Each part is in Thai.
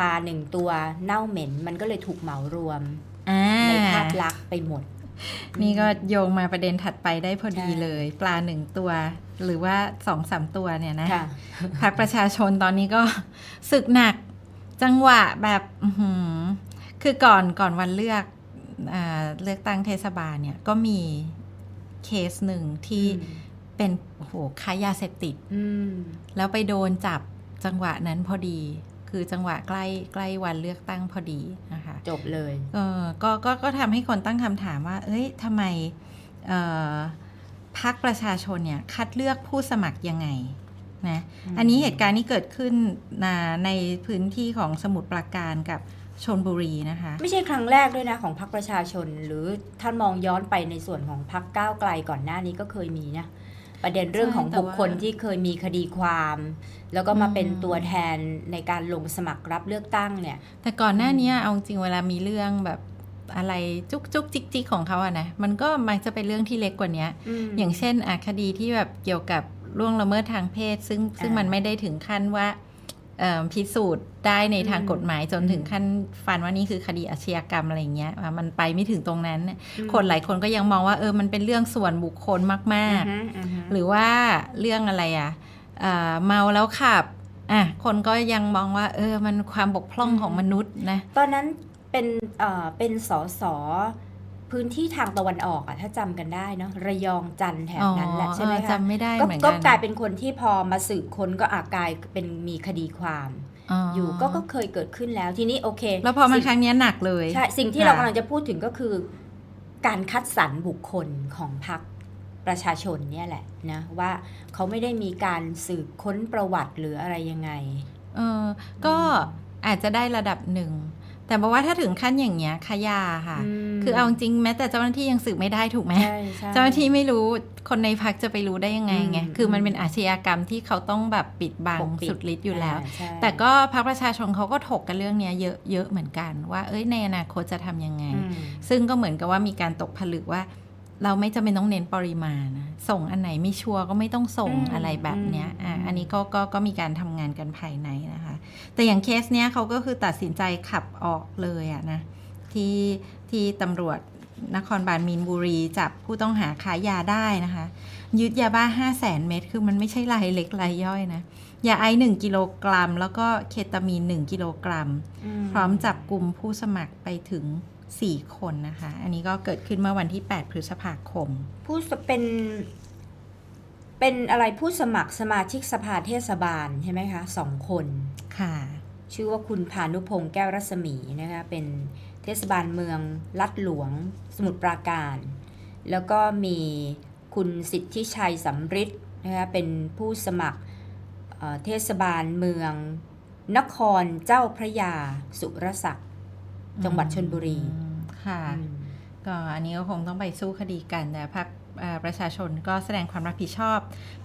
ปลาหนึ่งตัวเน่าเหม็น มันก็เลยถูกเหมารวมอ่าในภาพลักษณ์ไปหมด นี่ก็โยงมาประเด็นถัดไปได้พอดีใช่เลย ปลาหนึ่งตัว หรือว่าสองสามตัวเนี่ยนะค่ะพรรคประชาชนตอนนี้ก็ศึกหนักจังหวะแบบอื้อหือคือก่อนก่อนวันเลือกอาเลือกตั้งเทศบาลเนี่ยก็มีเคสหนึ่งที่เป็นโอ้โหค้ายาเสพติดอืมแล้วไปโดนจับจังหวะนั้นพอดี คือจังหวะใกล้ใกล้วันเลือกตั้งพอดีนะคะจบเลยเออก็ก็ก็ทำให้คนตั้งคำถามว่า เอ้ยทำไมเอ่อพรรคประชาชนเนี่ยคัดเลือกผู้สมัครยังไงนะอืมอันนี้เหตุการณ์นี้เกิดขึ้นนะในพื้นที่ของสมุทรปราการกับชนบุรีนะคะ ไม่ใช่ครั้งแรกด้วยนะของพรรคประชาชน หรือท่านมองย้อนไปในส่วนของพรรคก้าวไกลก่อนหน้านี้ก็เคยมีนะ ประเด็นเรื่องของใช่แต่บุคคลว่าที่เคยมีคดีความ แล้วก็มาเป็นอืมตัวแทนในการลงสมัครรับเลือกตั้งเนี่ย แต่ก่อนหน้านี้เอาจริงเวลามีเรื่องแบบอะไรจุกจุกจิกจิกของเขาอะนะมันก็มักจะเป็นเรื่องที่เล็กกว่านี้อย่างเช่นอะคดีที่แบบเกี่ยวกับล่วงละเมิดทางเพศ ซึ่งซึ่งอ่ามัมันไม่ได้ถึงขั้นว่าเอิ่ม พิสูจน์ได้ในทางอืมกฎหมายจนถึงขั้นฟันว่านี่คือคดีอาชญากรรมอะไรเงี้ยอะมันไปไม่ถึงตรงนั้นเนี่ยคนหลายคนก็ยังมองว่าเออมันเป็นเรื่องส่วนบุคคลมากอือฮึอือฮึๆหรือว่าเรื่องอะไรอะเอ่อเมาแล้วขับอะคนก็ยังมองว่า เออมันความบกพร่องของมนุษย์นะตอนนั้นเป็นเอ่อเป็นสส พื้นที่ทางตะวันออกอะถ้าจำกันได้เนาะระยองจันทร์แถบนั้นแหละใช่ไหมเออคะจำไม่ได้ก็เหมือนก็กันกลายเป็นคนที่พอมาสืบค้นก็อากลายเป็นมีคดีความอยู่ก็ก็เคยเกิดขึ้นแล้วทีนี้โอเค แล้วพอมาสิ่งครั้งเนี้ยหนักเลยใช่สิ่งที่ค่ะเรากำลังจะพูดถึงก็คือ การคัดสรรบุคคลของพรรคประชาชนเนี่ยแหละนะว่าเขาไม่ได้มีการสืบค้นประวัติหรืออะไรยังไงเออก็อาจจะได้ระดับหนึ่ง แต่บอกว่าถ้าถึงขั้นอย่างเงี้ยขยาค่ะมคือเอาจริงๆแม้แต่เจ้าหน้าที่ยังสืบไม่ได้ถูกไหมใช่ใช่เจ้าหน้าที่ไม่รู้คนในพักจะไปรู้ได้ยังไงไงอืมคือมันเป็นอาชญากรรมที่เขาต้องแบบปิดบังปกปิดสุดฤทธิ์อยู่แล้วาใช่แต่ก็พรรคประชาชนเขาก็ถกกันเรื่องเนี้ยเยอะเยอะเหมือนกัน ว่าเอ้ยในอนาคตจะทำยังไงอืมซึ่งก็เหมือนกับว่ามีการตกผลึกว่า เราไม่จำเป็นต้องเน้นปริมาณนะส่งอันไหนไม่ชัวร์ก็ไม่ต้องส่งอืมอะไรแบบเนี้ยอืมอะอืมอันนี้ก็ก็ก็มีการทำงานกันภายในนะคะ แต่อย่างเคสเนี้ยเขาก็คือตัดสินใจขับออกเลยอะนะที่ที่ตำรวจนครบาลมีนบุรีจับผู้ต้องหาขายยาได้นะคะ ยึดยาบ้า 5 0 0แสนเม็ดคือมันไม่ใช่รายเล็กรายย่อยนะ ยาไอซ์1กิโลกรัม แล้วก็เคตามีน 1 กิโลกรัม พร้อมจับกลุ่มผู้สมัครไปถึง 4 คนนะคะ อันนี้ก็เกิดขึ้นเมื่อวันที่ 8 พฤษภาคม ผู้สเป็นเป็นอะไรผู้สมัครสมาชิกสภาเทศบาลใช่ไหมคะสองคนค่ะ ชื่อว่าคุณพานุพงศ์แก้วรัศมีนะคะเป็นเทศบาลเมืองลัดหลวงสมุทรปราการ แล้วก็มีคุณสิทธิชัยสำริดนะคะเป็นผู้สมัครเอ่อเทศบาลเมือง นครเจ้าพระยาสุรศักดิ์ จังหวัดชลบุรีอืมค่ะอืมก็อันนี้ก็คงต้องไปสู้คดีกันแต่พรรคเอ่อประชาชนก็แสดงความรับผิดชอบ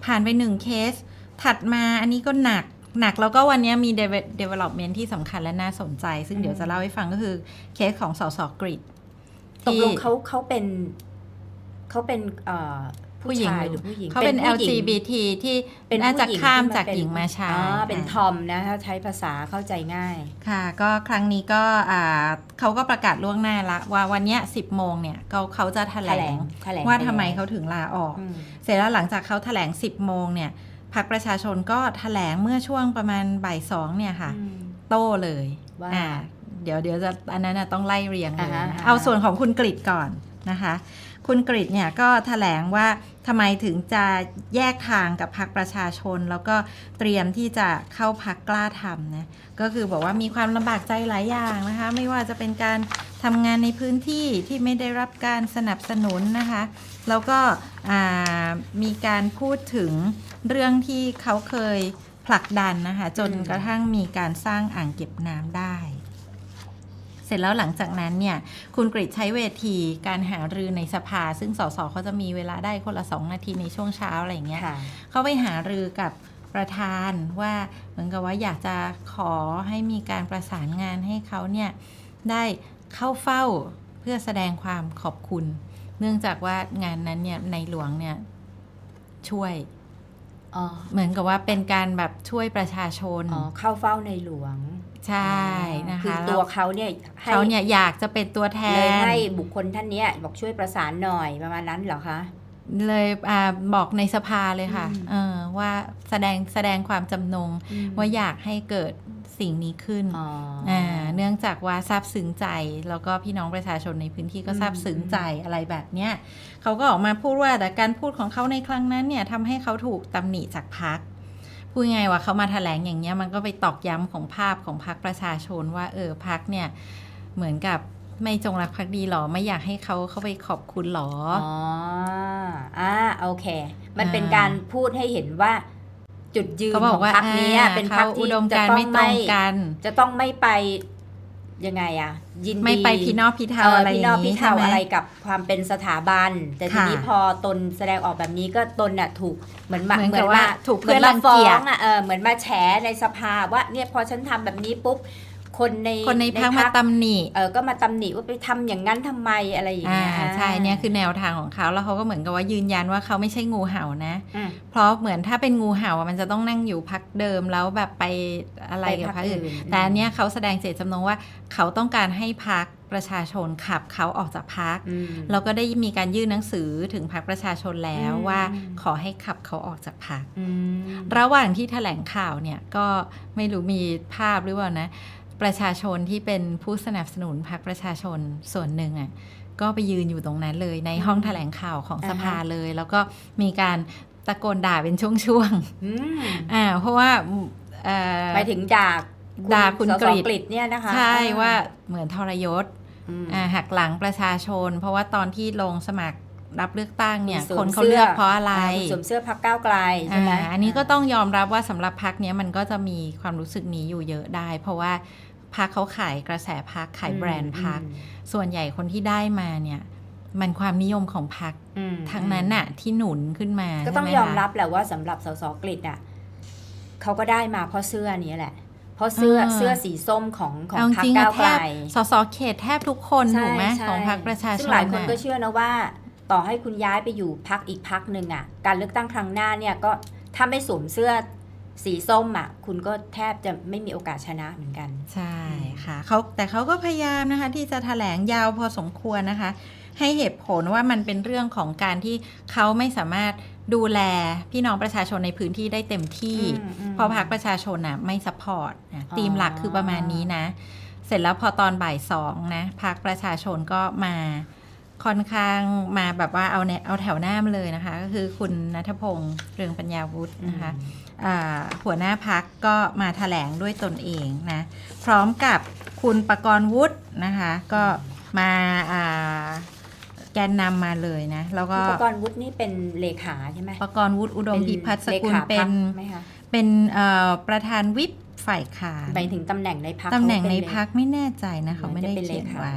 ผ่านไปหนึ่งเคส ถัดมาอันนี้ก็หนักหนักแล้วก็วันนี้มี deve- development ที่สำคัญและน่าสนใจ ซึ่งเดี๋ยวจะเล่าให้ฟังก็คือเคสของสสกริดตกลงเขาเขาเป็นเขาเป็นเอ่อ ผู้หญิงชายหหรืรืออผู้หญิงเขาเป็นผู้หญิง LGBT ที่เป็นน่าจะผู้หญิงข้ามที่จากเป็นหญิงมาชายอ๋อเป็นอ่าทอมนะถ้าใช้ภาษาเข้าใจง่าย ค่ะ ก็ครั้งนี้ก็อ่าเขาก็ประกาศล่วงหน้าละว่าวันเนี้ย10โมงเนี่ยเขาเขาจะแถลแถลงงแถลงว่าไปทำไมแล้วเขาถึงลาออกอืมเสร็จแล้วหลังจากเขาแถลง 10โมงเนี่ยพรรคประชาชนก็แถลงเมื่อช่วงประมาณบ่ายสองเนี่ยค่ะอืมโต้เลยว่าอ่าเดี๋ยวเดี๋ยวจะอันนั้นนะต้องไล่เรียงเลยอ่าฮะนะอ่าฮะเอาส่วนของคุณกริดก่อนนะคะ คุณกริดเนี่ยก็แถลงว่าทำไมถึงจะแยกทางกับพรรคประชาชน แล้วก็เตรียมที่จะเข้าพักกล้าทำนะก็คือบอกว่ามีความลำบากใจหลายอย่างนะคะ ไม่ว่าจะเป็นการทำงานในพื้นที่ที่ไม่ได้รับการสนับสนุนนะคะ แล้วก็มีการพูดถึงเรื่องที่เขาเคยผลักดันนะคะ จนกระทั่งมีการสร้างอ่างเก็บน้ำได้ เสร็จแล้วหลังจากนั้นเนี่ยคุณกริชใช้เวทีการหารือในสภา ซึ่งสสเขาจะมีเวลาได้คนละสองนาทีในช่วงเช้าอะไรอย่างเงี้ยค่ะเขาไปหารือกับประธานว่าเหมือนกับว่าอยากจะขอให้มีการประสานงานให้เขาเนี่ยได้เข้าเฝ้าเพื่อแสดงความขอบคุณ เนื่องจากว่างานนั้นเนี่ยในหลวงเนี่ยช่วยอ๋อเหมือนกับว่าเป็นการแบบช่วยประชาชนอ๋อเข้าเฝ้าในหลวง ใช่นะคะคือตัวเขาเนี่ยให้เขาเนี่ยอยากจะเป็นตัวแทเลยนให้บุคคลท่านเนี้ยบอกช่วยประสานหน่อยประมาณนั้นเหรอคะเลยอาบอกในสภาเลยค่ะอืมเออว่าแสดงแสดงความจำนงว่าอยากให้เกิดสิ่งนี้ขึ้นอ๋ออ่าเนื่องจากว่าซาบซึ้งใจ แล้วก็พี่น้องประชาชนในพื้นที่ก็อืมซาบซึ้งใจอะไรแบบเนี้ยเขาก็ออกมาพูดว่าแต่การพูดของเขาในครั้งนั้นเนี่ยทำให้เขาถูกตำหนิจากพัก พูดไงายๆว่าเขามาแถลงอย่างเงี้ยมันก็ไปตอกย้ำของภาพของพักประชาชนว่าเออพักเนี่ยเหมือนกับไม่จงรักภักดีหรอไม่อยากให้เขาเข้าไปขอบคุณหรออ๋ออ่าโอเค มันเป็นอ่าการพูดให้เห็นว่า จุดยืนเขาขบออกงว่าพรรคเนี้ยอ่าเป็นพรรคเขาที่อุดมจะการณ์ต้องไม่ตรงกันจะต้องไม่ไป ยังไงอะยินดีไม่ไปพี่นอกพี่เทาเอออะไรอพี่นย่าอกงพี่นี้เทาใช่ไหมอะไรกับความเป็นสถาบัน แต่ทีค่ะนี้พอตนแสดงออกแบบนี้ก็ตนน่ะถูกเหมือนมาเหมือนกับว่าถูกเหมือนเพื่อนรัมางฟ้อเกียจงอะเออเหมือนมาแฉในสภาว่าเนี่ยพอฉันทำแบบนี้ปุ๊บ คนในคนในพักมาพรรคตำหนิเออก็มาตำหนิว่าไปทำอย่างนั้นทำไมอะไรอย่างอ่าเงี้ยใช่เนี่ยคือแนวทางของเขาแล้วเขาก็เหมือนกับว่ายืนยันว่าเขาไม่ใช่งูเห่านะอืมเพราะเหมือนถ้าเป็นงูเห่าอะมันจะต้องนั่งอยู่พักเดิมแล้วแบบไปอะไรกับพักอื่นไปพรรคอื่นแต่อันเนี้ยเขาแสดงเจตจำนงว่าเขาต้องการให้พักประชาชนขับเขาออกจากพักอืมแล้วก็ได้มีการยื่นหนังสือถึงพักประชาชนแล้วอืมว่าขอให้ขับเขาออกจากพักอืมระหว่างที่แถลงข่าวเนี่ยก็ไม่รู้มีภาพหรือเปล่านะ ประชาชนที่เป็นผู้สนับสนุนพรรคประชาชนส่วนหนึ่งอะก็ไปยืนอยู่ตรงนั้นเลยในห้องแถลงข่าวของสภาเลย แล้วก็มีการตะโกนด่าเป็นช่วงอืมๆอ่าเพราะว่าเอ่อไปถึงด่าด่าคุณสกสฤษกฤษเนี่ยนะคะ ใช่ว่าเหมือนทรยศอืมอ่าหักหลังประชาชน เพราะว่าตอนที่ลงสมัครรับเลือกตั้งเนี่ยสวคมนเขาสื้เลือกเพราะอะไรคุณสวมเสื้อพักก้าวไกลใช่ไหมอ่าอันนี้ก็ต้องยอมรับว่าสำหรับพักเนี้ยมันก็จะมีความรู้สึกนี้อยู่เยอะได้ เพราะว่า พักเขาขายกระแสพักขายแบรนด์พักอืมส่วนใหญ่คนที่ได้มาเนี่ย มันความนิยมของพักอืมทั้งนั้นน่ะที่หนุนขึ้นมา ก็ต้องใช่ไหยอมคะรับแหละว่าสำหรับสสกฤษอะเขาก็ได้มาเพราะเสื้อนี้แหละ เพราะเสื้อเสื้อสีส้มของของเอาจพรรคริงๆก้าอะวแทไกลบสสเขตแทบทุกคนใช่ถูกไหมใช่ของพรรคประชาชนซึ่งหลายคนก็น่ะเชื่อนะว่า ต่อให้คุณย้ายไปอยู่พักอีกพักหนึ่งอะ การเลือกตั้งครั้งหน้าเนี่ยก็ถ้าไม่สวมเสื้อ สีส้มอะคุณก็แทบจะไม่มีโอกาสชนะเหมือนกัน ใช่ค่ะเขาแต่เขาก็พยายามนะคะที่จะแถลงยาวพอสมควรนะคะ ให้เหตุผลว่ามันเป็นเรื่องของการที่เขาไม่สามารถดูแลพี่น้องประชาชนในพื้นที่ได้เต็มที่อืมอืมเพราะพรรคประชาชนน่ะไม่สปอร์ตนะอ๋อธีมหลักคือประมาณนี้นะ เสร็จแล้วพอตอนบ่ายสองนะพรรคประชาชนก็มา ค่อนข้างมาแบบว่าเอาเนี่ยเอาแถวหน้ามาเลยนะคะ ก็คือคุณนัทพงษ์เรืองปัญญาวุฒินะคะอ่าหัวหน้าพักก็มาถแถลงด้วยตนเองนะพร้อมกับคุณประกรณ์วุฒินะคะก็มาอ่าแกนนำมาเลยนะแล้วก็อุปกรณ์วุฒินี่เป็นเลขาใช่ไหมประกรณ์วุฒิอุดมพิพัฒน์สกุลเลขาเป็พรรนคไหมคะเป็นเอ่อประธานวิปฝ่ายค้านหมายถึงตำแหน่งในพักตำแหน่งในพักไม่แน่ใจนะเขาไม่ได้จะเป็นเลเขียนขาไว้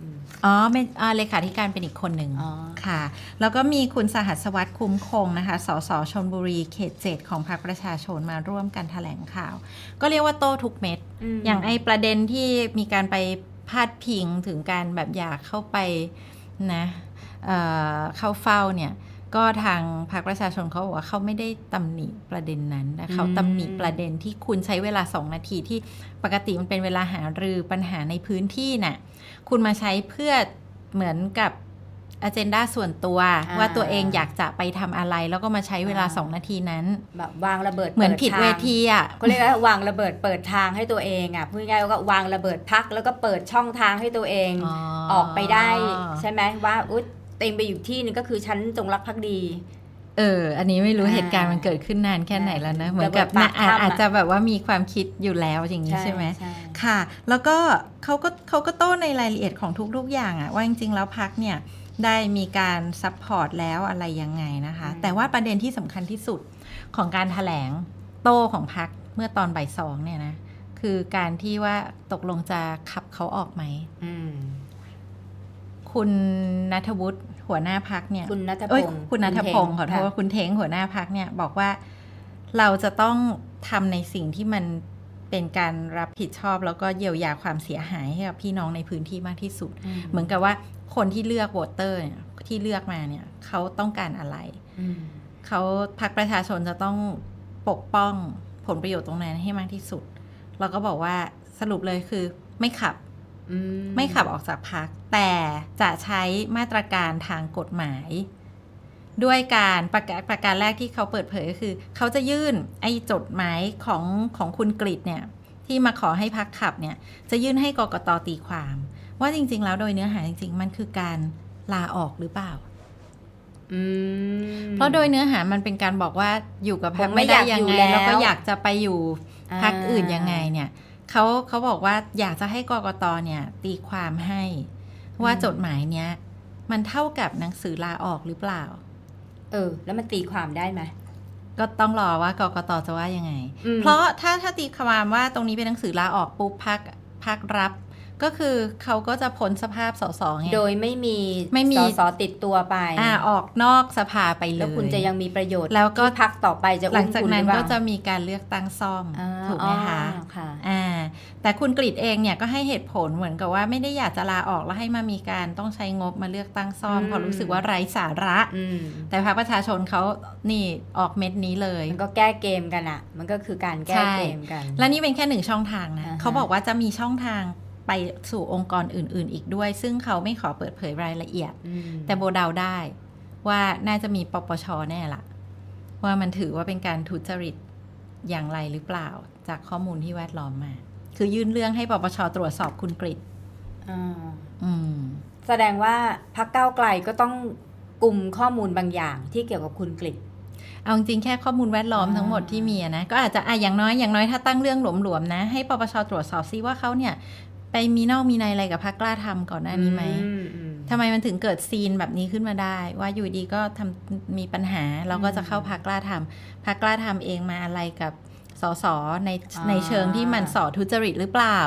หรื อเปล่าอืมอ๋อเป็นอ่าเลขาธิการเป็นอีกคนหนึ่งอ๋อ ค่ะ แล้วก็มีคุณสหัสวัสดิ์คุ้มคงนะคะ สสชนบุรีเขตเจ็ดของพรรคประชาชนมาร่วมกันแถลงข่าว ก็เรียกว่าโต้ทุกเม็ด มอย่างไอประเด็นที่มีการไปพาดพิงถึงการแบบอยากเข้าไปนะเอ่อเข้าเฝ้าเนี่ย ก็ทางพรรคประชาชนเขาบอกว่าเขาไม่ได้ตำหนิประเด็นนั้นแต่เขาตำหนิประเด็นที่คุณใช้เวลาสองนาทีที่ปกติมันเป็นเวลาหารือปัญหาในพื้นที่น่ะคุณมาใช้เพื่อเหมือนกับอ g e n d a ส่วนตัวอ่าว่าตัวเองอยากจะไปทำอะไร แล้วก็มาใช้เวลาอ่าสองนาทีนั้นแบบวางระเบิดเหมือนปิผิดทางเวทีอะก็เรียกว่าวางระเบิดเปิดทางให้ตัวเองอะพูดง่ายๆว่าก็วางระเบิดพักแล้วก็เปิดช่องทางให้ตัวเองอ๋อออกไปได้ใช่ไหมว่าอุ๊ย เต็งไปอยู่ที่หนึงก็คือฉันจงรักภักดีเออ อันนี้ไม่รู้อ่าเหตุการณ์มันเกิดขึ้นนานแค่ไหนแล้วนะอ่าเหมือนกับระเบิดปากน่ะอาจถ้ำอะอาจจะแบบว่ามีความคิดอยู่แล้วอย่างนี้ใช่ไหมใช่ค่ะ แล้วก็เขาก็เขาก็โต้ในรายละเอียดของทุกๆอย่างอะว่าจริงๆแล้วพักเนี่ยได้มีการซัพพอร์ตแล้วอะไรยังไงนะคะ แต่ว่าประเด็นที่สำคัญที่สุดของการถแถลงโต้ของพักเมื่อตอนบ่ายสองเนี่ยนะ คือการที่ว่าตกลงจะขับเขาออกไหมอืมคุณนัทวุฒิ หัวหน้าพักเนี่ยคุณนัทพเอ้ยงศ์คุณนัทพงศ์ขอโทษค่ะคุณเท้งหัวหน้าพักเนี่ยบอกว่าเราจะต้องทำในสิ่งที่มันเป็นการรับผิดชอบแล้วก็เยียวยาความเสียหายให้กับพี่น้องในพื้นที่มากที่สุด เหมือนกับว่าคนที่เลือกโหวตเตอร์เนี่ยที่เลือกมาเนี่ยเขาต้องการอะไรอืมเขาพักประชาชนจะต้องปกป้องผลประโยชน์ตรงนั้นให้มากที่สุดแล้วก็บอกว่าสสรุปเลยคือไม่ขับอื ไม่ขับออกจากพัก แต่จะใช้มาตรการทางกฎหมาย ด้วยการประกาศประการแรกที่เขาเปิดเผยก็คือ เขาจะยื่นไอ้จดหมายของของคุณกฤษเนี่ย ที่มาขอให้พักขับเนี่ย จะยื่นให้กกตตีความ ว่าจริง ๆ แล้วโดยเนื้อหาจริง ๆ มันคือการลาออกหรือเปล่าอืมเพราะโดยเนื้อหามันเป็นการบอกว่าอยู่กับพักผมไม่ไม่ได้อยากยังอยู่ไงแล้วแล้วก็อยากจะไปอยู่พักอ่าอื่นยังไงเนี่ย เขาเขาบอกว่าอยากจะให้กกตเนี่ยตีความให้ว่าจดหมายเนี้ยมันเท่ากับหนังสือลาออกหรือเปล่า เออ แล้วมันตีความได้ไหมก็ต้องรอว่ากกตจะว่ายังไงอืมเพราะถ้าถ้าตีความว่าตรงนี้เป็นหนังสือลาออกปุ๊บพักพักรับ ก็คือเขาก็จะพ้นสภาพสสไง โดยไม่มีไม่มี สสติดตัวไปอ่าออกนอกสภาไปเลยแล้วคุณจะยังมีประโยชน์แล้วก็ที่พักต่อไปจะหลัอุ้งมจากคุณหนั้รืนอเปก็ล่าจะมีการเลือกตั้งซ่อมอ่าถูกไหมคะอ๋อค่ะอ่าแต่คุณกฤษเองเนี่ยก็ให้เหตุผลเหมือนกับว่าไม่ได้อยากจะลาออกแล้วให้มามีการต้องใช้งบมาเลือกตั้งซ่อมอืมเพราะรู้สึกว่าไร้สาระอืมแต่พรรคประชาชนเขานี่ออกเม็ดนี้เลยมันก็แก้เกมกันอะมันก็คือการแก้ใช่เกมกัน และนี่เป็นแค่หนึ่งช่องทางนะอ่าฮะเขาบอกว่าจะมีช่องทาง ไปสู่องค์กรอื่น ๆ อีกด้วย ซึ่งเขาไม่ขอเปิดเผยรายละเอียดอืมแต่โบเดาได้ว่าน่าจะมีปปชแน่ละว่ามันถือว่าเป็นการทุจริตอย่างไรหรือเปล่า จากข้อมูลที่แวดล้อมมา คือยื่นเรื่องให้ปปชตรวจสอบคุณกฤษอ่าอืมแสดงว่าพักเก้าวไกลก็ต้องกลุ่มข้อมูลบางอย่างที่เกี่ยวกับคุณกฤษเอาจริงๆแค่ข้อมูลแวดล้อมอ่าทั้งหมดที่มีอะนะ ก็อาจจะอะอย่างน้อยอย่างน้อยถ้าตั้งเรื่องหลวมๆนะ ให้ปปชตรวจสอบซิว่าเขาเนี่ย ไปมีนอกมีในอะไรกับพักกล้าทำก่อนหน้านี้ไหมอือืมทำไมมันถึงเกิดซีนแบบนี้ขึ้นมาได้ ว่าอยู่ดีก็ทำมีปัญหาเราก็จะเข้าพักกล้าทำพักกล้าทำเองมาอะไรกับสสในอ่าในเชิงที่มันสอทุจริตหรือเปล่า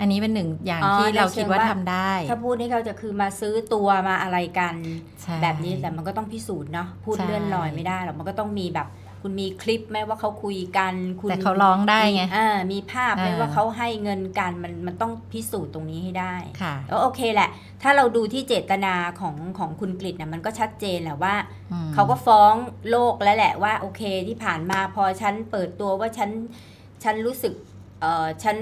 อันนี้เป็นหนึ่งอย่างอ๋อที่เราในเชิงคิดว่าว่าทำได้ ถ้าพูดให้เขาจะคือมาซื้อตัวมาอะไรกันใช่แบบนี้แต่มันก็ต้องพิสูจน์เนาะพูดใช่เลื่อนลอยไม่ได้หรอกมันก็ต้องมีแบบ คุณมีคลิปไหมว่าเขาคุยกันคุณแต่เขาร้องได้ไงมีอ่ามีภาพไหมอ่าว่าเขาให้เงินกันมันมันต้องพิสูจน์ตรงนี้ให้ได้ค่ะแล้วโอเคแหละ ถ้าเราดูที่เจตนาของของคุณกฤษนะมันก็ชัดเจนแหละว่าอืมเขาก็ฟ้องโลกแล้วแหละว่าโอเคที่ผ่านมาพอฉันเปิดตัวว่าฉันฉันรู้สึกเออฉัน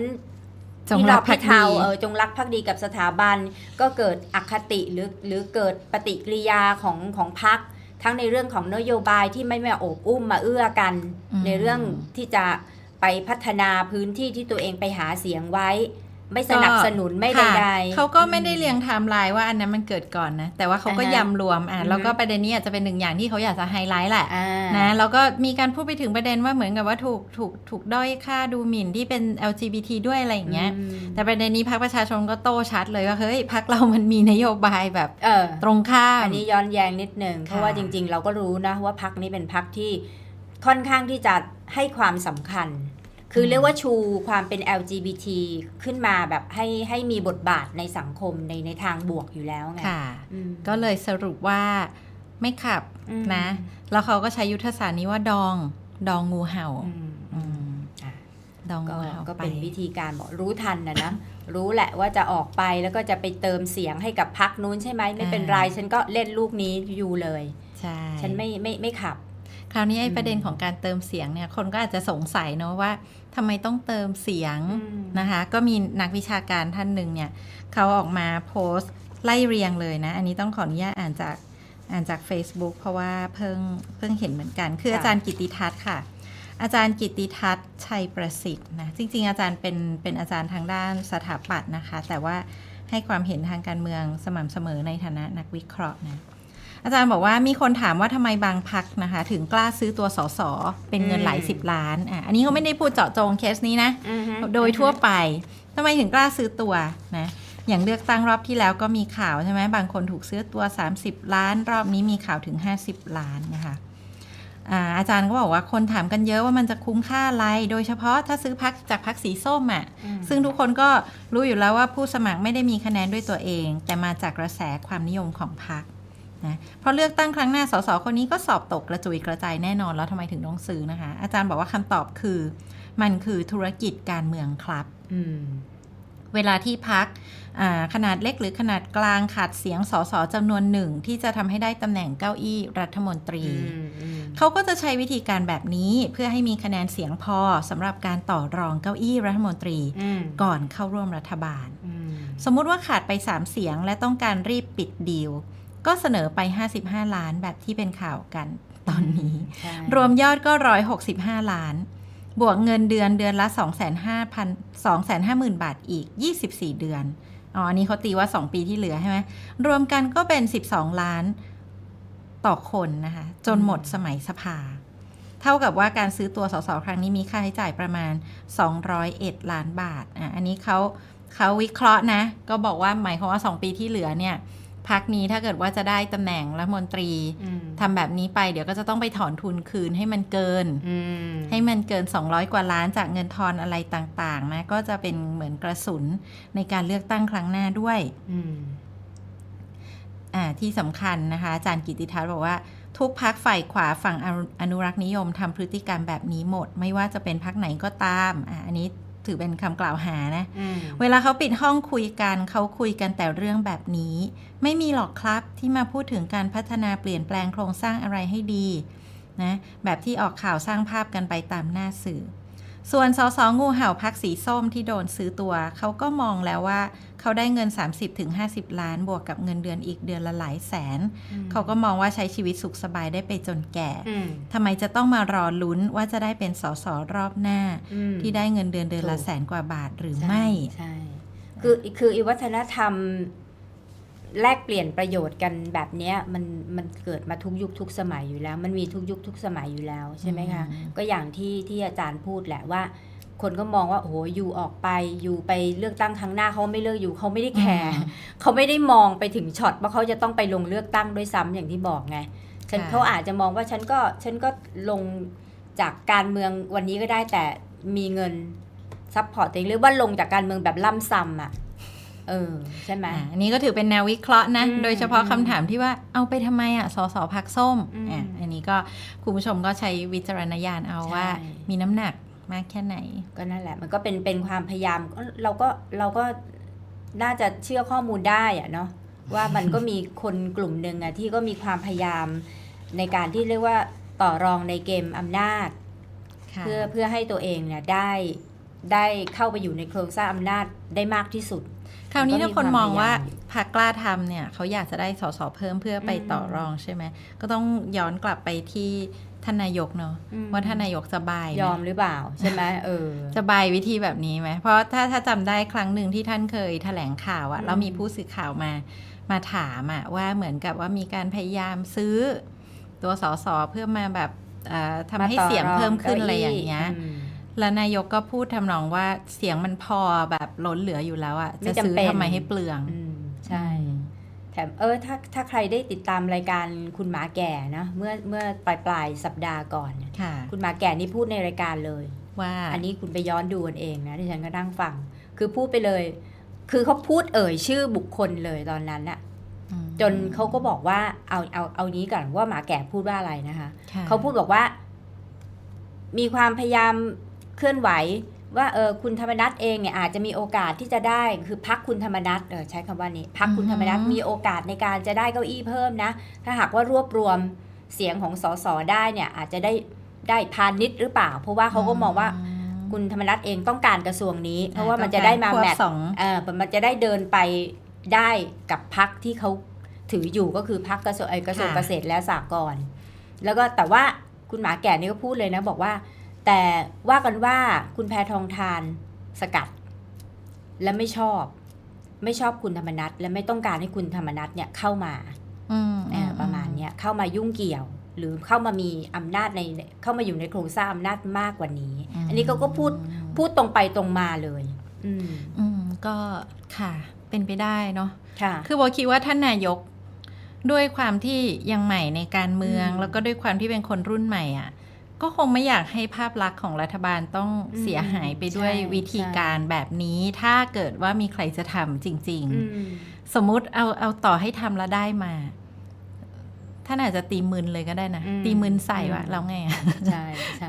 จงรักภักพี่เทาดีเออจงรักภักดีกับสถาบัน ก็เกิดอคติหรือหรือเกิดปฏิกิริยาของของพัก ทั้งในเรื่องของนโยบายที่ไม่มาโอบอุ้มมาเอื้อกันอืมในเรื่องที่จะไปพัฒนาพื้นที่ที่ตัวเองไปหาเสียงไว้ ไม่สนับสนุนไม่ค่ะใดๆเขาก็ไม่ได้เรียงไทม์ไลน์ว่าอันนั้นมันเกิดก่อนนะ แต่ว่าเขาก็อ่าฮะยำรวมอะอือฮึแล้วก็ประเด็นนี้อาจจะเป็นหนึ่งอย่างที่เขาอยากจะไฮไลท์แหละอ่านะแล้วก็มีการพูดไปถึงประเด็นว่าเหมือนกับว่าถูกถูกถูกด้อยค่าดูหมิ่นที่เป็น LGBT ด้วยอะไรอย่างเงี้ยอืมแต่ประเด็นนี้พรรคประชาชนก็โต้ชัดเลยว่าเฮ้ยพรรคเรามันมีนโยบายแบบเออตรงข้ามอันนี้ย้อนแย้งนิดนึงเพราะว่าค่ะจริง ๆ เราก็รู้นะว่าพักนี้เป็นพักที่ค่อนข้างที่จะให้ความสำคัญ คือเรียกว่าชูความเป็น LGBT ขึ้นมาแบบให้ให้มีบทบาทในสังคมในในทางบวกอยู่แล้วไงค่ะอืมก็เลยสรุปว่าไม่ขับอืมนะ แล้วเขาก็ใช้ยุทธศาสตร์นี้ว่าดองดองงูเห่าอืมอืมอะดองก็งูเห่าก็ไปเป็นวิธีการบอกรู้ทันนะนะรู้แหละว่าจะออกไปแล้วก็จะไปเติมเสียงให้กับพักนู้นใช่ไหมไม่เป็นไรฉันก็เล่นลูกนี้อยู่เลยใช่ฉันไม่ไม่ไม่ขับ คราวนี้ไอ้อืมประเด็นของการเติมเสียงเนี่ยคนก็อาจจะสงสัยเนอะว่า ทำไมต้องเติมเสียงอืมนะคะ ก็มีนักวิชาการท่านหนึ่งเนี่ยเขาออกมาโพสต์ไล่เรียงเลยนะ อันนี้ต้องขออนุญาตอ่านจากอ่านจาก Facebook เพราะว่าเพิ่งเพิ่งเห็นเหมือนกัน คือค่ะอาจารย์กิตติทัศน์ค่ะ อาจารย์กิตติทัศน์ชัยประสิทธิ์นะ จริง ๆ อาจารย์เป็นเป็นอาจารย์ทางด้านสถาปัตย์นะคะ แต่ว่าให้ความเห็นทางการเมืองสม่ำเสมอในฐานะนักวิเคราะห์นะ อาจารย์บอกว่ามีคนถามว่าทำไมบางพักนะคะ ถึงกล้าซื้อตัวสสเป็นเงินหลายอืมสิบล้านอะอันนี้เขาไม่ได้พูดเจาะจงเคสนี้นะอือฮึโดยทั่วไปทำไมถึงกล้าซื้อตัวนะอย่างเลือกตั้งรอบที่แล้วก็มีข่าวใช่ไหมบางคนถูกซื้อตัว 30 ล้าน รอบนี้มีข่าวถึง 50 ล้านนะคะอาอาจารย์ก็บอกว่าคนถามกันเยอะว่ามันจะคุ้มค่าอะไร โดยเฉพาะถ้าซื้อพักจากพักสีส้มอะ่ะอืมซึ่งทุกคนก็รู้อยู่แล้วว่าผู้สมัครไม่ได้มีคะแนนด้วยตัวเอง แต่มาจากกระแสความนิยมของพรรค นะเพราะเลือกตั้งครั้งหน้าสสคนนี้ก็สอบตกกระจุยกระจายแน่นอนแล้วทำไมถึงต้องซื้อนะคะ อาจารย์บอกว่าคำตอบคือ มันคือธุรกิจการเมืองครับอืมเวลาที่พักขนาดเล็กหรือขนาดกลางขาดเสียงสสจำนวนหนึ่ง ที่จะทำให้ได้ตำแหน่งเก้าอี้รัฐมนตรีอืมอืมเขาก็จะใช้วิธีการแบบนี้เพื่อให้มีคะแนนเสียงพอสำหรับการต่อรองเก้าอี้รัฐมนตรีอืมก่อนเข้าร่วมรัฐบาลอืมสมมุติว่าขาดไป 3 เสียงและต้องการรีบปิดดีล ก็เสนอไป 55 ล้านแบบที่เป็นข่าวกันตอนนี้ใช่รวมยอดก็ 165 ล้าน บวกเงินเดือนเดือนละ 2,500,000 250,000 บาทอีก 24 เดือน อ๋อ อันนี้เขาตีว่า 2 ปีที่เหลือใช่ไหม รวมกันก็เป็น 12 ล้านต่อคนนะคะ จนหมดสมัยสภา เท่ากับว่าการซื้อตัวสสครั้งนี้มีค่าใช้จ่ายประมาณ 201 ล้านบาท อะ อันนี้เขาเขาวิเคราะห์นะ ก็บอกว่าหมายความว่า 2 ปีที่เหลือเนี่ย พักนี้ถ้าเกิดว่าจะได้ตำแหน่งรัฐมนตรีอืมทำแบบนี้ไปเดี๋ยวก็จะต้องไปถอนทุนคืนให้มันเกินอืมให้มันเกิน 200 กว่าล้านจากเงินทอนอะไรต่างๆนะก็จะเป็นเหมือนกระสุนในการเลือกตั้งครั้งหน้าด้วยอืมอ่าที่สำคัญนะคะอาจารย์กิติทัศน์บอกว่าทุกพักฝ่ายขวาฝั่งอนุอนุรักษ์นิยมทำพฤติกรรมแบบนี้หมด ไม่ว่าจะเป็นพักไหนก็ตามอ่าอันนี้ ถือเป็นคำกล่าวหานะอืมเวลาเขาปิดห้องคุยกันเขาคุยกันแต่เรื่องแบบนี้ ไม่มีหรอกครับที่มาพูดถึงการพัฒนาเปลี่ยนแปลงโครงสร้างอะไรให้ดีนะแบบที่ออกข่าวสร้างภาพกันไปตามหน้าสื่อ ส่วนสสงูเห่าพักสีส้มที่โดนซื้อตัว เขาก็มองแล้วว่า เขาได้เงิน 30-50 ล้านบวกกับเงินเดือนอีกเดือนละหลายแสน เขาก็มองว่าใช้ชีวิตสุขสบายได้ไปจนแก่อืมทำไมจะต้องมารอลุ้นว่าจะได้เป็นสสรอบหน้าอืมที่ได้เงินเดือนเดือนละถูกแสนกว่าบาทหรือใช่ไม่ ใช่ คือคืออีวัฒนธรรม แลกเปลี่ยนประโยชน์กันแบบเนี้ยมันมันเกิดมาทุกยุคทุกสมัยอยู่แล้ว มันมีทุกยุคทุกสมัยอยู่แล้วใช่ไหมคะอืมก็อย่างที่ที่อาจารย์พูดแหละว่า คนก็มองว่าโอ้โหอยู่ออกไปอยู่ไปเลือกตั้งครั้งหน้าเขาไม่เลือกอยู่เขาไม่ได้แคร์เขาไม่ได้มองไปถึงช็อตว่าเขาจะต้องไปลงเลือกตั้งด้วยซ้ำอย่างที่บอกไงฉันค่ะเขาอาจจะมองว่าฉันก็ฉันก็ลงจากการเมืองวันนี้ก็ได้แต่มีเงินซัพพอร์ตตัวเองหรือว่าลงจากการเมืองแบบล่ำซ้ำอะ เออใช่ไหมอะอันนี้ก็ถือเป็นแนววิเคราะห์นะอืมโดยเฉพาะคำถามที่ว่าเอาไปทำไมอะสสพักส้มอืมอะอันนี้ก็คุณผู้ชมก็ใช้วิจารณญาณเอาว่าใช่มีน้ำหนักมากแค่ไหน ก็นั่นแหละ มันก็เป็นเป็นความพยายามเราก็เราก็น่าจะเชื่อข้อมูลได้อะเนาะว่ามันก็มีคนกลุ่มหนึ่งอะที่ก็มีความพยายามในการที่เรียกว่าต่อรองในเกมอำนาจค่ะเพื่อเพื่อให้ตัวเองเนี่ยได้ได้เข้าไปอยู่ในโครงสร้างอำนาจได้มากที่สุด คราวนี้ถ้าคนมองว่าก็มีความพยายามพรรคกล้าทำเนี่ยเขาอยากจะได้สสเพิ่มเพื่อไปอืมต่อรองใช่ไหม ก็ต้องย้อนกลับไปที่ท่านนายกเนาะอืมว่าท่านนายกจะบายไหยอมหรือเปล่า ใช่ไหมเออจะบายวิธีแบบนี้ไหม เพราะถ้าถ้าจำได้ครั้งหนึ่งที่ท่านเคยแถลงข่าวอะอืมแล้วมีผู้สื่อข่าวมามาถามอะว่าเหมือนกับว่ามีการพยายามซื้อ ตัวสสเพื่อมาแบบเอ่อทำให้มาต่อเสียงรองเพิ่มขึ้นเก้าอี้อะไรอย่างเงี้ยอืม แล้วนายกก็พูดทำนองว่าเสียงมันพอแบบล้นเหลืออยู่แล้วอะไม่จะซื้อจำเป็นทำไมให้เปลืองอืมใช่อืมแถมเออถ้าถ้าใครได้ติดตามรายการคุณหมาแก่นะเมื่อเมื่อปลายปลายสัปดาห์ก่อนเนี่ยค่ะคุณหมาแก่นี่พูดในรายการเลย ว่าอันนี้คุณไปย้อนดูกันเองนะที่ฉันก็นั่งฟัง คือพูดไปเลย คือเขาพูดเอ่ยชื่อบุคคลเลยตอนนั้นน่ะอืมจนเขาก็บอกว่าเอาเอาเอานี้ก่อนว่าหมาแก่พูดว่าอะไรนะคะค่ะเขาพูดบอกว่า มีความพยายาม เคลื่อนไหวว่าเออคุณธรรมนัฐเองเนี่ยอาจจะมีโอกาสที่จะได้คือพักคุณธรรมนัฐเออใช้คำว่านี้พักคุณธรรมนัฐมีโอกาสในการจะได้เก้าอี้เพิ่มนะ ถ้าหากว่ารวบรวมเสียงของสสได้เนี่ยอาจจะได้ได้พาณิชย์หรือเปล่า เพราะว่าเขาก็มองว่าคุณธรรมนัฐเองต้องการกระทรวงนี้ เพราะว่ามันจะได้มาควบแมทสองเออมันจะได้เดินไปได้กับพักที่เขาถืออยู่ก็คือพักกระทรวงเอ่อกระทรวงค่ะเกษตรและสหกรณ์แล้วก็แต่ว่าคุณหมาแก่นี่ก็พูดเลยนะบอกว่า แต่ว่ากันว่าคุณแพทองทานสกัด และไม่ชอบ ไม่ชอบคุณธรรมนัฐและไม่ต้องการให้คุณธรรมนัฐเนี่ยเข้ามาอืมเอ่อประมาณเนี้ยเข้ามายุ่งเกี่ยว หรือเข้ามามีอำนาจในเข้ามาอยู่ในโครงสร้างอำนาจมากกว่านี้มอันนี้เขาก็พูดพูดตรงไปตรงมาเลย อืมอืมก็ค่ะ เป็นไปได้เนาะค่ะ คือโบคิดว่าท่านนายกด้วยความที่ยังใหม่ในการเมืองอืมแล้วก็ด้วยความที่เป็นคนรุ่นใหม่อะ ก็คงไม่อยากให้ภาพลักษณ์ของรัฐบาลต้องอืมเสียหายไปด้วยใช่วิธีการแบบนี้ ถ้าเกิดว่ามีใครจะทำจริงอืมๆสมมุติเอาเอาต่อให้ทำแล้วได้มาท่านอาจจะตีมึนเลยก็ได้นะอืมตีมึนใส่ว่าอืมเราไงอะใช่ใช่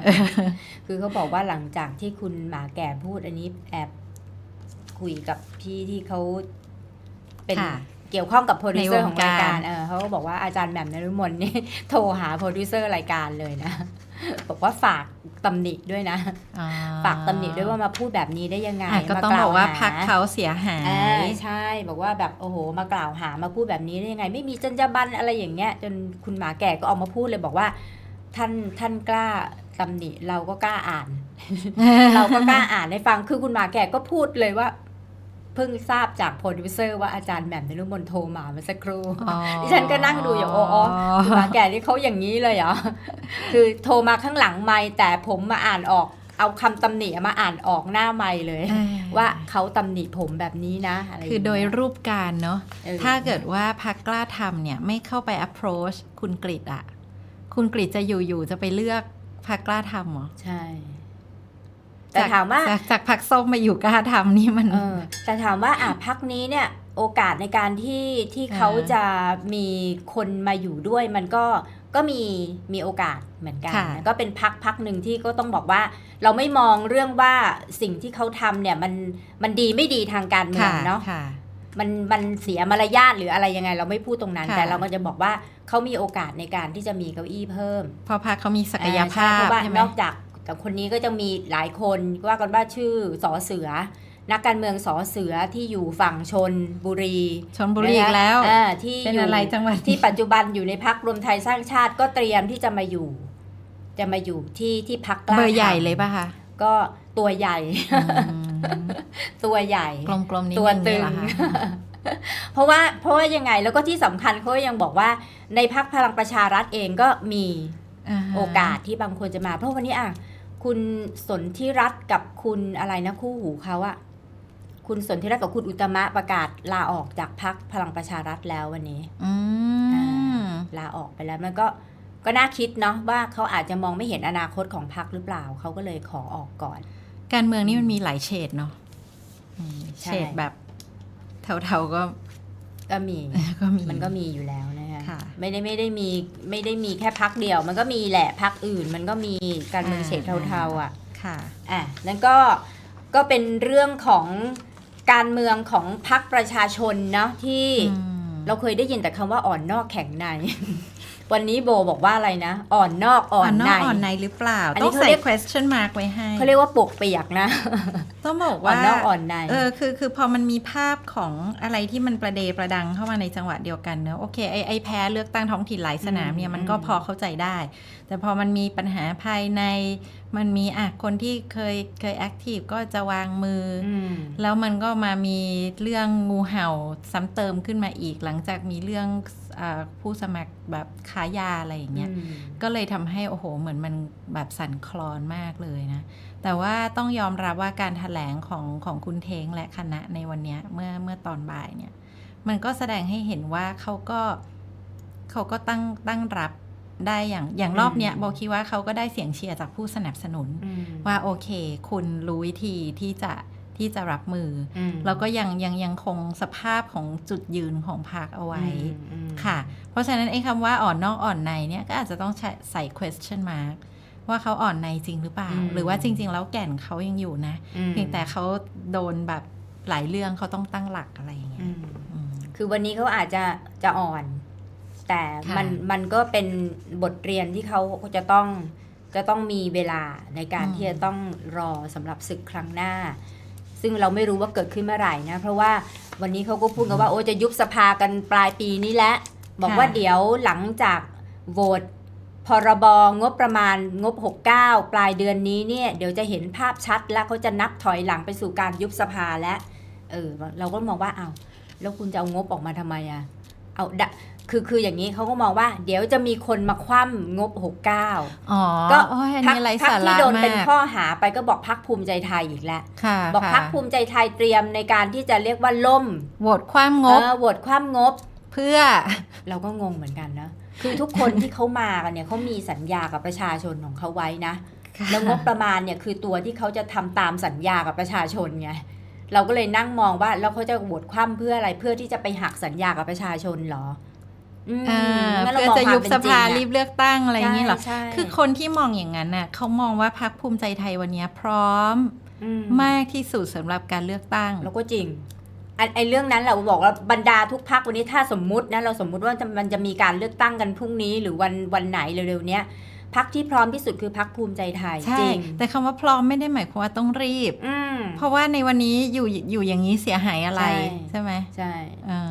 คือเขาบอกว่าหลังจากที่คุณหมาแก่พูดอันนี้แอบคุยกับพี่ที่เขาเป็นค่ะเกี่ยวข้องกับโปรดิวเซอร์ในวของงการรายการ เออเขาก็บอกว่าอาจารย์แหม่มนฤมลนี่โทรหาโปรดิวเซอร์รายการเลยนะ บอกว่าฝากตำหนิด้วยนะอ่ฝากตำหนิด้วยว่ามาพูดแบบนี้ได้ยังไงอะก็มต้องบอกว่าล่หพักเขาเสียหาอ่ายใช่ บอกว่าแบบโอ้โหมากล่าวหามาพูดแบบนี้ได้ยังไง ไม่มีจรรยาบรรณอะไรอย่างเงี้ย จนคุณหมาแก่ก็ออกมาพูดเลยบอกว่า ท่านท่านกล้าตำหนิเราก็กล้าอ่าน เราก็กล้าอ่านให้ฟังคือคุณหมาแก่ก็พูดเลยว่า เพิ่งทราบจากโปรดิวเซอร์ว่าอาจารย์แหม่มนรุมนโทรมาเมื่อสักครู่อ๋อดิฉันก็นั่งดูอยู่โอ้โอ้คุณหมาแก่นี่เขาอย่างนี้เลยเหรอ คือโทรมาข้างหลังไม่แต่ผมมาอ่านออกเอาคำตำหนิมาอ่านออกหน้าไม่เลยอ่าว่าเขาตำหนิผมแบบนี้นะอะไรางคือเงี้โดยรูปการเนาะออถ้าเกิดว่าพักกล้าทำเนี่ยไม่เข้าไป approach คุณกริดอะคุณกริดจะอยู่ๆจะไปเลือกพักกล้าทำเหรอใช่ แต่จกถามว่าจากจากพักส้มมาอยู่กล้าทำนี่มันเออแต่ถามว่าอะพักนี้เนี่ยโอกาสในการที่ที่เขาอ่าจะมีคนมาอยู่ด้วยมันก็ก็มีมีโอกาสเหมือนกันค่ะนะก็เป็นพักพักหนึ่งที่ก็ต้องบอกว่า เราไม่มองเรื่องว่าสิ่งที่เขาทำเนี่ยมันมันดีไม่ดีทางการเมืองค่ะเนาะค่ะมันมันเสียมารยาทหรืออะไรยังไง เราไม่พูดตรงนั้นค่ะแต่เราก็จะบอกว่าเขามีโอกาสในการที่จะมีเก้าอี้เพิ่มเพราะพักเขามีศักยอ่ภาใช่พเพราะว่าใช่ไหมนอกจาก แต่คนนี้ก็จะมีหลายคนว่ากันว่าชื่อสอเสือ นักการเมืองสอเสือที่อยู่ฝั่งชนบุรีชนบุรีอีกแล้วอ่าที่เป็นอยู่อะไรจังหวัดที่ปัจจุบันอยู่ในพักรวมไทยสร้างชาติก็เตรียมที่จะมาอยู่ จะมาอยู่ที่ที่พักกล้าเบอร์ใหญ่ทำเลยป่ะคะก็ตัวใหญ่อืมตัวใหญ่กลมๆนิดตัวนึงตึนี่งเหรอคะเพราะว่าเพราะว่ายังไงแล้วก็ที่สำคัญเขายังบอกว่าในพักพลังประชารัฐเองก็มีาฮะโอกาสที่บางคนจะมา เพราะวันนี้อะ คุณสนธิรัตน์กับคุณอะไรนะคู่หูเขาอะคุณสนธิรัตน์กับคุณอุตตมะประกาศลาออกจากพักพลังประชารัฐแล้ววันนี้อืมลาออกไปแล้วมันก็ก็น่าคิดเนาะว่าเขาอาจจะมองไม่เห็นอนาคตของพักหรือเปล่าเขาก็เลยขอออกก่อน การเมืองนี่มันมีหลายเฉดเนาะอืมใช่เฉดแบบเทาๆก็ก็มีก็มีมันก็มีอยู่แล้วนะ คะค่ะ ไม่ได้ไม่ได้มีไม่ได้มีแค่พักเดียว มันก็มีแหละพักอื่น มันก็มีการเมืองเฉดเทาๆอะค่ะอะนั่นก็ก็เป็นเรื่องของการเมืองของพรรคประชาชนเนาะที่อืมเราเคยได้ยินแต่คำว่าอ่อนนอกแข็งใน วันนี้โบบอกว่าอะไรนะ อ่อนนอกอ่อ่ออนนนในอกอ่อนในหรือเปล่าอันนี้ต้องเขาใส่เรียก question mark ไว้ให้เขาเรียกว่าปวกเปียกนะ ต้องบอกอ่อว่านนอกอ่อนในเออคือคือพอมันมีภาพของอะไรที่มันประเดประดังเข้ามาในจังหวะเดียวกันเนอะโอเคไอไอแพ้เลือกตั้งท้องถิ่นหลายสนามเนี่ยมันก็พอเข้าใจได้ แต่พอมันมีปัญหาภายในมันมีอะคนที่เคยเคยแอคทีฟก็จะวางมือออืมแล้วมันก็มามีเรื่องงูเห่าซ้ำเติมขึ้นมาอีก หลังจากมีเรื่องอาผู้สมัครแบบค้ายาอะไรอย่างเงี้ยอืมก็เลยทำให้โอ้โหเหมือนมันแบบสั่นคลอนมากเลยนะ แต่ว่าต้องยอมรับว่าการถแถลงของของคุณเทงและคณะในวันเนี้ยเมื่อเมื่อตอนบ่ายเนี่ย มันก็แสดงให้เห็นว่าเขาก็เขาก็ตั้งตั้งรับได้อย่างอย่างรอบเนี้ยอืมโบคิดว่าเขาก็ได้เสียงเชียร์จากผู้สนับสนุนอืมว่าโอเค คุณรู้วิธีที่จะ ที่จะรับมือออืมแล้วก็ยังยังยังคงสภาพของจุดยืนของพรรคเอาไว้อืมอืมค่ะ เพราะฉะนั้นไอ้คำว่าอ่อนนอกอ่อนในเนี่ยก็อาจจะต้องใช้ใส่ question mark ว่าเขาอ่อนในจริงหรือเปล่า หรือว่าจริง ๆ แล้วแก่นเขายังอยู่นะอืมเพียงแต่เขาโดนแบบหลายเรื่องเขาต้องตั้งหลักอะไรอย่างเงี้อืยมอืมคือวันนี้เขาอาจจะจะอ่อน แต่ค่ะมันมันก็เป็นบทเรียนที่เขาจะต้องจะต้องมีเวลาในการที่จะต้องรอสำหรับศึกครั้งหน้า ซึ่งเราไม่รู้ว่าเกิดขึ้นเมื่อไหร่นะ เพราะว่าวันนี้เขาก็พูดกันว่าโอ้จะยุบสภากันปลายปีนี้แหละบอกว่าเดี๋ยวหลังจากโหวตพรบงบประมาณงบ 69 ปลายเดือนนี้เนี่ยเดี๋ยวจะเห็นภาพชัดแล้วเขาจะนับถอยหลังไปสู่การยุบสภาแล้วเออเราก็มองว่าเอาวแล้วคุณจะเอางบออกมาทำไมอะเอาดะ คือคืออย่างนี้เขาก็มองว่า เดี๋ยวจะมีคนมาคว่ำงบ 69อ๋อก็โอ้ยอันพักนี้ไรพักสาที่ระโดนเป็นมากข้อหาไปก็บอกพักภูมิใจไทยอีกแล้วค่ะบอกค่ะพักภูมิใจไทยเตรียมในการที่จะเรียกว่าล่มโหวตคว่ำงบเออโหวตคว่ำงบ เพื่อเราก็งงเหมือนกันนะคือทุกคนที่เขามากันเนี่ยเขามีสัญญากับประชาชนของเขาไว้นะแล้วงบประมาณเนี่ยคือตัวที่เขาจะทำตามสัญญากับประชาชนไงเราก็เลยนั่งมองว่าแล้วเขาจะโหวตคว่ำเพื่ออะไรเพื่อที่จะไปหักสัญญากับประชาชนเหรออืมอ่างั้น เราเพื่อมองจะควมยุบเป็นสจริงภาอะรีบเลือกตั้งอะไรอย่างนี้เหรอใช่คือคนที่มองอย่างนั้นน่ะเขามองว่าพรรคภูมิใจไทยวันเนี้ยพร้อมอืมมากที่สุดสำหรับการเลือกตั้ง แล้วก็จริงอันไอเรื่องนั้นเราบอกว่าบรรดาทุกพักวันนี้ถ้าสมมุตินะเราสมมุติว่ามันจะมีการเลือกตั้งกันพรุ่งนี้หรือวันวันไหนเร็วๆเนี้ยพักที่พร้อมที่สุดคือพักภูมิใจไทยใช่จริงแต่คำว่าพร้อมไม่ได้หมายความว่าต้องรีบอืมเพราะว่าในวันนี้อยู่อยู่อย่างนี้เสียหายอะไรใช่ใช่ไหมใช่เออนั่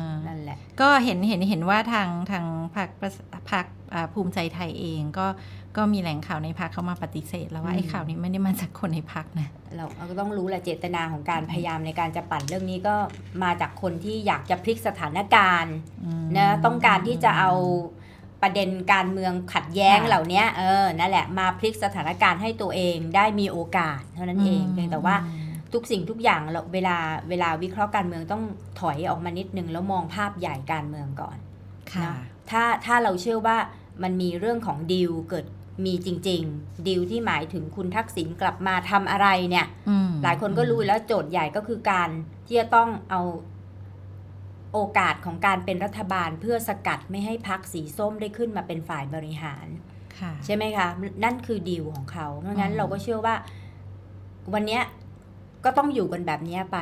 นแหละ ก็เห็นเห็นเห็นว่าทางทางพรรคประพรรคอ่าภูมิใจไทยเองก็ก็มีแหล่งข่าวในพรรคเขามาปฏิเสธ แล้วว่าอืมไอ้ข่าวนี้ไม่ได้มาจากคนในพรรคนะเราเราก็ต้องรู้แหละเจตนาของการพยายามในการจะปั่นเรื่องนี้ก็มาจากคนที่อยากจะพลิกสถานการณ์อืมนะต้องการที่จะเอาประเด็นการเมืองขัดแย้งค่ะเหล่านี้เออนั่นแหละมาพลิกสถานการณ์ให้ตัวเองได้มีโอกาส เท่านั้นเองเพียงแต่ว่า ทุกสิ่งทุกอย่างเราเวลาเวลาวิเคราะห์การเมืองต้องถอยออกมานิดนึงแล้วมองภาพใหญ่การเมืองก่อนค่ะนะถ้าถ้าเราเชื่อว่ามันมีเรื่องของดีลเกิดมีจริง ๆ ดีลที่หมายถึงคุณทักษิณกลับมาทำอะไรเนี่ยอืมหลายคนก็รู้แล้วโจทย์ใหญ่ก็คือการที่จะต้องเอาโอกาสของการเป็นรัฐบาลเพื่อสกัดไม่ให้พักสีส้มได้ขึ้นมาเป็นฝ่ายบริหารค่ะใช่ไหมคะ นั่นคือดีลของเขา เพราะงั้นอืมเราก็เชื่อว่า วันเนี้ย ก็ต้องอยู่กันแบบเนี้ยไป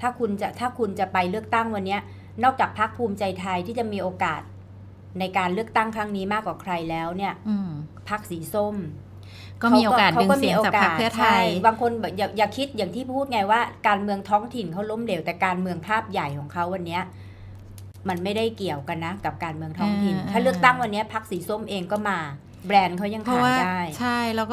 ถ้าคุณจะถ้าคุณจะไปเลือกตั้งวันเนี้ยนอกจากพรรคภูมิใจไทยที่จะมีโอกาส ในการเลือกตั้งครั้งนี้มากกว่าใครแล้วเนี่ยอืมพรรคสีส้ม ก็มีโอกาสขดึงเสียงจากพรรคเพื่อไทยใช่บางคนแบบอย่าอย่าคิดอย่างที่พูดไงว่า การเมืองท้องถิ่นเขาล้มเหลวแต่การเมืองภาพใหญ่ของเขาวันเนี้ยมันไม่ได้เกี่ยวกันนะ กับการเมืองท้องถิ่นอ่าถ้าเลือกตั้งวันเนี้ยพรรคสีส้มเองก็มา แบรนด์เขายังเพราะขายว่าได้ ใช่แล้วก็